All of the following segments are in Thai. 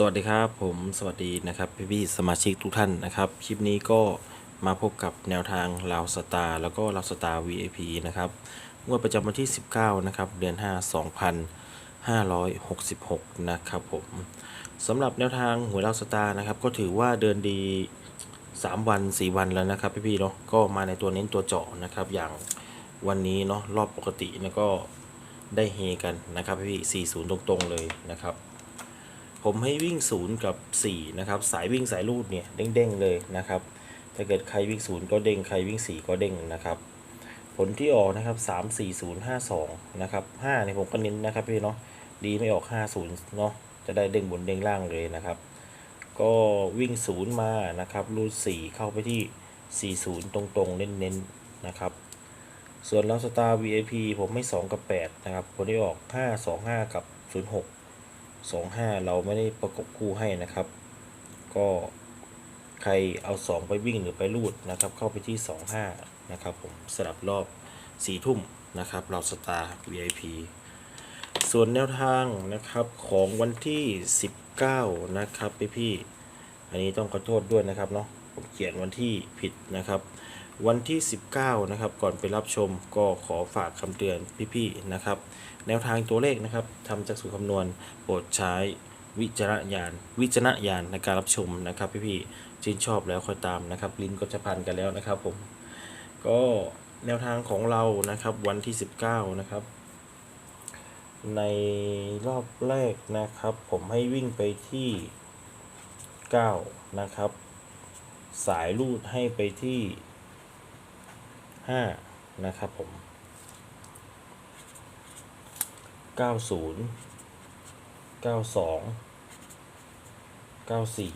สวัสดีครับผมสวัสดีนะครับพี่พี่สมาชิกทุกท่านนะครับคลิปนี้ก็มาพบกับแนวทางลาวสตาร์แล้วก็ลาวสตาร์ VIP นะครับงวดประจำวันที่ 19 นะครับเดือน 5 2566 นะครับผมสำหรับแนวทางหวยลาวสตาร์นะครับก็ถือว่าเดินดี 3 วัน 4 วันแล้วนะครับพี่ๆเนาะก็มาในตัวเน้นตัวเจาะนะครับอย่างวันนี้เนาะรอบปกติเนี่ยก็ได้เฮกันนะครับพี่ๆ40 ตรงๆเลยนะครับ ผมให้วิ่งศูนย์กับ 4 นะครับ สายวิ่งสายรูดเนี่ยเด้งๆเลยนะครับ ถ้าเกิดใครวิ่งศูนย์ก็เด้ง ใครวิ่ง 4 ก็เด้งนะครับ ผลที่ออกนะครับ 3 4 0 5 2 นะครับ5เนี่ยผมก็เน้นนะครับพี่เนาะ ดีไม่ออก 50 เนาะ จะได้เด้งบนเด้งล่างเลยนะครับ ก็วิ่งศูนย์มานะครับ รูด 4 เข้าไปที่ 40 ตรงๆ เน้นๆ นะครับ ส่วนลาสตาร์ VIP ผมไม่2กับ 8 นะครับ ผลที่ออก 5 2 5 กับ 06 สองห้าเราไม่ได้ประกบคู่ให้นะครับ ก็ใครเอาสองไปวิ่งหรือไปรูดนะครับ เข้าไปที่สองห้านะครับผมสลับรอบสี่ทุ่มนะครับ เราสตาร์ VIP ส่วนแนวทางนะครับของวันที่ 19 นะครับพี่พี่ อันนี้ต้องขอโทษด้วยนะครับเนาะผมเขียนวันที่ผิดนะครับ วันที่ 19 นะครับ ก่อนไปรับชมก็ขอฝากคำเตือนพี่ๆนะครับ แนวทางตัวเลขนะครับทำจากสูตรคำนวณโปรดใช้วิจารณญาณวิจารณญาณในการรับชมนะครับพี่ๆชื่นชอบแล้วคอยตามนะครับ ลิ้นก็จะพันกันแล้วนะครับผมก็แนวทางของเรานะครับ วันที่ 19 นะครับ ในรอบแรกนะครับ ผมให้วิ่งไปที่ 9 นะครับ สายลูดให้ไปที่ 5 นะครับผมเก้าศูนย์เก้าสองเก้าสี่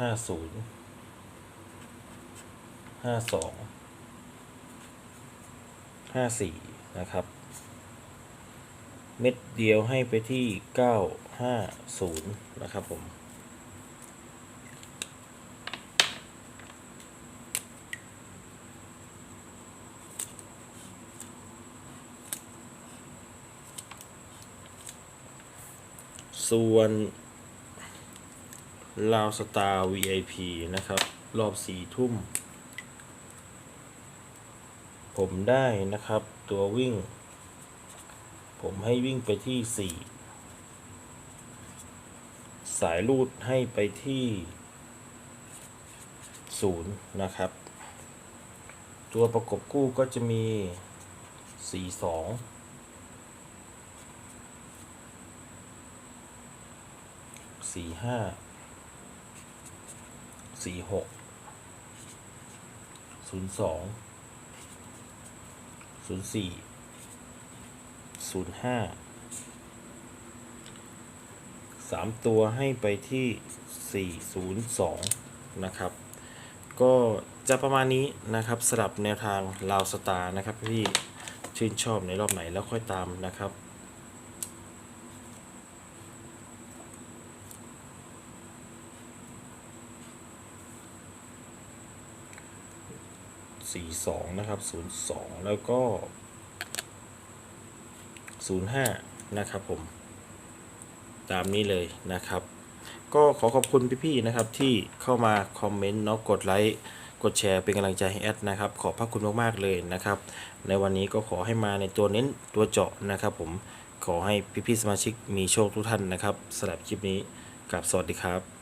ห้าศูนย์ห้าสองห้าสี่นะครับ เม็ดเดียวให้ไปที่เก้าห้าศูนย์นะครับผม ส่วนลาวสตาร์ VIP นะครับ รอบสี่ทุ่ม ผมได้นะครับ ตัววิ่ง ผมให้วิ่งไปที่สี่สายลูดให้ไปที่ศูนย์นะครับ ตัวประกบคู่ก็จะมีสี่สอง สี่ห้าสี่หกศูนย์สองศูนย์สี่ศูนย์ห้าสามตัวให้ไปที่สี่ศูนย์สองนะครับ ก็จะประมาณนี้นะครับสำหรับแนวทางลาวสตาร์นะครับพี่ชื่นชอบในรอบไหนแล้วค่อยตามนะครับ สี่สองนะครับศูนย์สองแล้วก็ศูนย์ห้านะครับผม ตามนี้เลยนะครับ ก็ขอขอบคุณพี่ๆนะครับที่เข้ามาคอมเมนต์เนาะกดไลค์กดแชร์เป็นกำลังใจให้แอดนะครับ ขอบพระคุณมากๆเลยนะครับ ในวันนี้ก็ขอให้มาในตัวเน้นตัวเจาะนะครับผมขอให้พี่ๆสมาชิกมีโชคทุกท่านนะครับสำหรับคลิปนี้กับสวัสดีครับ